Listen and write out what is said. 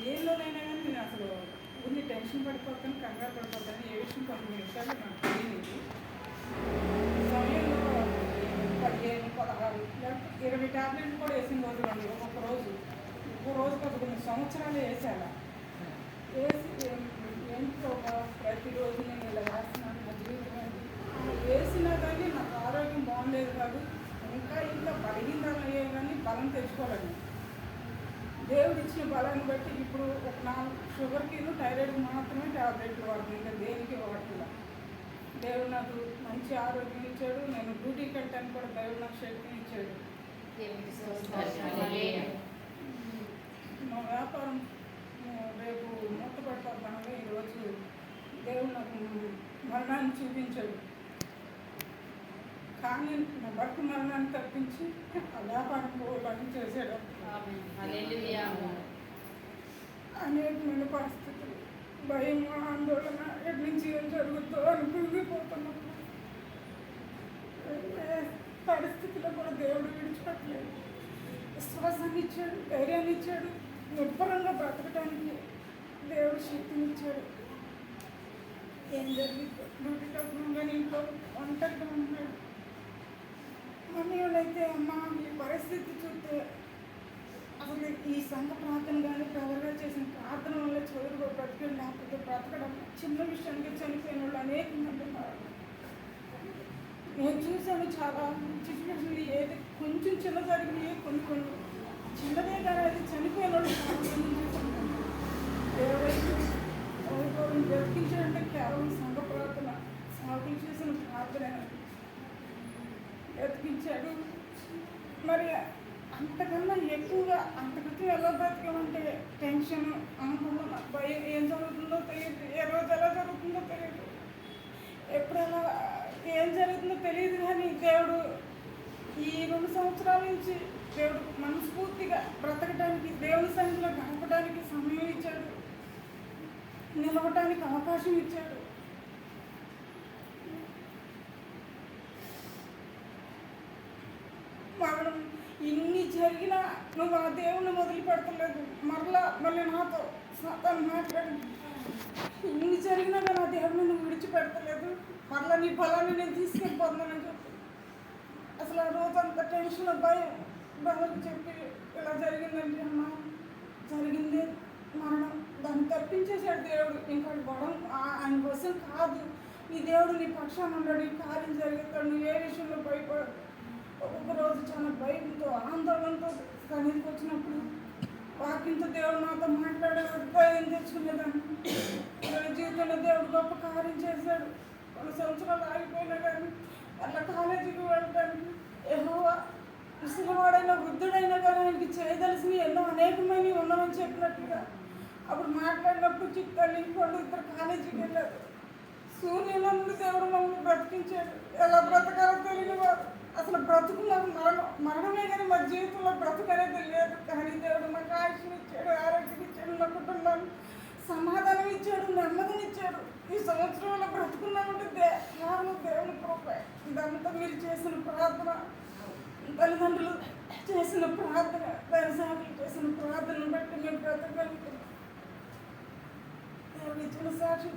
దేనిలోనైనా కానీ నేను అసలు కొన్ని టెన్షన్ పడిపోతాను కంగారు పడిపోతాను ఏ విషయం కొన్ని విషయాలు నాకు తెలియదు సమయంలో పదిహేను పదహారు లేకపోతే ఇరవై టాబ్లెట్లు కూడా వేసిన రోజులు అండి ఒక్కొక్క రోజు. ఒక్కొక్క రోజు పదకొండు సంవత్సరాలు వేసాను వేసి ఏంటో ప్రతిరోజు నేను ఇలా వేస్తున్నాను నా జీవితం వేసినా కానీ నాకు ఆరోగ్యం బాగుండేది కాదు. ఇంకా ఇంకా బలహీనతలు అయ్యే కానీ బలం తెచ్చుకోవాలండి దేవుడు ఇచ్చిన బలాన్ని బట్టి ఇప్పుడు ఒక నా షుగర్కి థైరాయిడ్ మాత్రమే టాబ్లెట్లు వాడుతుంది. ఇంకా దేనికి వాడుతున్నా దేవుడు నాకు మంచి ఆరోగ్యం ఇచ్చాడు. నేను డ్యూటీకి వెళ్ళటానికి కూడా దేవుడు నాకు శక్తిని ఇచ్చాడు. మా వ్యాపారం రేపు మూతపడతాను ఈరోజు దేవుడు నాకు మరణాన్ని చూపించాడు. కానీ నా భర్త మరణాన్ని తప్పించి ఆ వ్యాపారం పోవాలని చేశాడు. ఆమేన్. అనేకమైన పరిస్థితులు. భయం ఆందోళన ఎటు నుంచి ఏం జరుగుతుందో అని పరిస్థితిలో కూడా దేవుడు విడిచిపెట్టలేదు. విశ్వాసాన్ని ఇచ్చాడు ధైర్యాన్ని ఇచ్చాడు నిర్భరంగా బ్రతకడానికి దేవుడు శక్తిని ఇచ్చాడు. ఏం జరిగిందో? డ్యూటీకి కానీ ఇంట్లో ఒంటరిగా ఉన్నాడు. మమ్మీ వాళ్ళైతే అమ్మ మీ పరిస్థితి చూస్తే అసలు ఈ సంఘ ప్రాంతం కానీ ప్రవర్ చేసిన ప్రార్థన వల్ల చదువులో బ్రతికడం లేకపోతే బ్రతకడం చిన్న విషయానికి చనిపోయిన వాళ్ళు అనేక మంది నేను చూశాను చాలా సిచ్యువేషన్లు ఏది కొంచెం చిన్న జరిగినాయి కొన్ని కొన్ని చిన్నదే కానీ అది చనిపోయిన వాళ్ళు చాలా బ్రతికించాడంటే కేవలం సంఘ ప్రార్థన సాగులు చేసిన ప్రార్థన. బ్రతికించాడు. మరి అంతకన్నా ఎక్కువగా అంతకంటే ఎలా బ్రతకమంటే టెన్షన్ అనుకున్న భయం ఏం జరుగుతుందో తెలియదు. ఏ రోజు ఎలా జరుగుతుందో తెలియదు. ఎప్పుడు ఎలా ఏం జరుగుతుందో తెలియదు కానీ దేవుడు ఈ రెండు సంవత్సరాల నుంచి దేవుడు మనస్ఫూర్తిగా బ్రతకడానికి దేవుని సన్నిధిలో గడపడానికి సమయం ఇచ్చాడు. నిలవటానికి అవకాశం ఇచ్చాడు. మనం ఇన్ని జరిగినా నువ్వు ఆ దేవుని పెడతలేదు. మరలా మళ్ళీ నాతో తను మాట్లాడి. ఇన్ని జరిగినా నేను ఆ దేవుని నువ్వు విడిచిపెడతలేదు. మరలా నీ బలాన్ని నేను తీసుకెళ్ళిపోతున్నానని చెప్పి. అసలు ఆ రోజు అంత టెన్షన్ భయం. బాధకు చెప్పి ఇలా జరిగిందండి అమ్మ. జరిగింది మరణం. దాన్ని తప్పించేశాడు దేవుడు. ఇంకా గొడవ ఆయన కోసం కాదు. ఈ దేవుడు నీ పక్షాన ఉన్నాడు. ఈ కార్యం జరుగుతాడు నువ్వు ఏ విషయంలో పోయి ఒక్కొక్క రోజు చాలా భయంతో ఆందోళనతో సన్నిధికి వచ్చినప్పుడు వాకింతో దేవుడు మాతో మాట్లాడే ఉపాయం తెచ్చుకునేదాన్ని. జీవితంలో దేవుడు గొప్ప కార్యం చేశాడు. కొన్ని సంవత్సరాలు ఆగిపోయినా కానీ అట్లా కాలేజీకి వెళ్ళడానికి ఎహోవా ఇసులవాడైనా వృద్ధుడైనా కానీ ఆయనకి చేయదలసినవి ఎన్నో అనేకమైనవి ఉన్నామని చెప్పినట్టుగా అప్పుడు మాట్లాడినప్పుడు చిత్తాన్ని ఇంకోళ్ళు ఇద్దరు కాలేజీకి వెళ్ళారు. సూర్యుల నుండి దేవుడు మమ్మల్ని బ్రతికించాడు ఎలా బ్రతకాలో తెలియని వారు. అసలు బ్రతుకు మాకు మరణం జీవితంలో బ్రతకనేది లేదు. తెలియదు కానీ దేవుడు మాకు ఆయుష్ని ఇచ్చాడు ఆరోగ్యం ఇచ్చాడు నా కుటుంబాన్ని సమాధానం ఇచ్చాడు నెమ్మదిని ఇచ్చాడు. ఈ సంవత్సరంలో బ్రతుకున్నామంటే దే కేవలం దేవుని కృప. ఇదంతా మీరు చేసిన ప్రార్థన తల్లిదండ్రులు చేసిన ప్రార్థన దర్శకులు చేసిన ప్రార్థనను బట్టి మేము బ్రతకగలుగుతున్నాం దేవుడు ఇచ్చిన సాక్షి